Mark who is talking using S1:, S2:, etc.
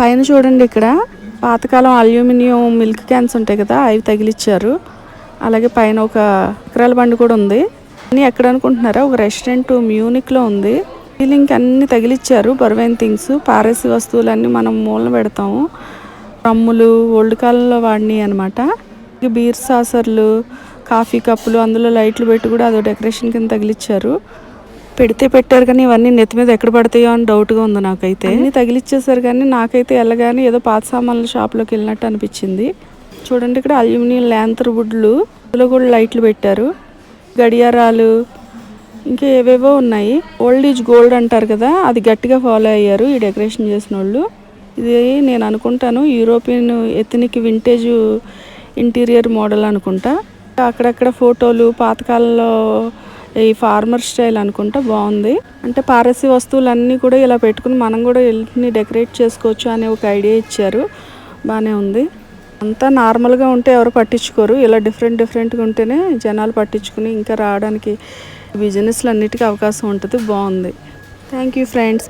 S1: పైన చూడండి ఇక్కడ. పాతకాలం అల్యూమినియం మిల్క్ క్యాన్స్ ఉంటాయి కదా అవి తగిలిచ్చారు. అలాగే పైన ఒక ఎకరాల బండి కూడా ఉంది. అని ఎక్కడ అనుకుంటున్నారా? ఒక రెస్టారెంట్ మ్యూనిక్లో ఉంది. సీలింగ్ అన్ని తగిలిచ్చారు. బరువైన థింగ్స్ పారేసి వస్తువులన్నీ మనం మూలన పెడతాము. రమ్ములు ఓల్డ్ కాలంలో వాడినాయి అనమాట బీర్ సాసర్లు కాఫీ కప్పులు అందులో లైట్లు పెట్టి కూడా అదో డెకరేషన్ కింద తగిలిచ్చారు. పెడితే పెట్టారు కానీ ఇవన్నీ నెత్తి మీద ఎక్కడ పడతాయో అని డౌట్గా ఉంది నాకైతే. అన్నీ తగిలిచ్చేసారు కానీ నాకైతే వెళ్ళగానే ఏదో పాత సామాన్ల షాప్లోకి వెళ్ళినట్టు అనిపించింది. చూడండి ఇక్కడ అల్యూమినియం ల్యాంతర్ వుడ్లు అందులో కూడా లైట్లు పెట్టారు. గడియారాలు ఇంకా ఏవేవో ఉన్నాయి. ఓల్డ్ ఈజ్ గోల్డ్ అంటారు కదా అది గట్టిగా ఫాలో అయ్యారు ఈ డెకరేషన్ చేసిన వాళ్ళు. ఇది నేను అనుకుంటాను European ethnic vintage interior model అనుకుంటా. అక్కడక్కడ ఫోటోలు పాతకాలంలో ఈ ఫార్మర్ స్టైల్ అనుకుంటా బాగుంది. అంటే పారసీ వస్తువులన్నీ కూడా ఇలా పెట్టుకుని మనం కూడా ఇంటిని డెకరేట్ చేసుకోవచ్చు అనే ఒక ఐడియా ఇచ్చారు. బాగానే ఉంది. అంతా నార్మల్గా ఉంటే ఎవరు పట్టించుకోరు. ఇలా డిఫరెంట్ డిఫరెంట్గా ఉంటేనే జనాలు పట్టించుకుని ఇంకా రావడానికి బిజినెస్లు అన్నిటికీ అవకాశం ఉంటుంది. బాగుంది. Thank you friends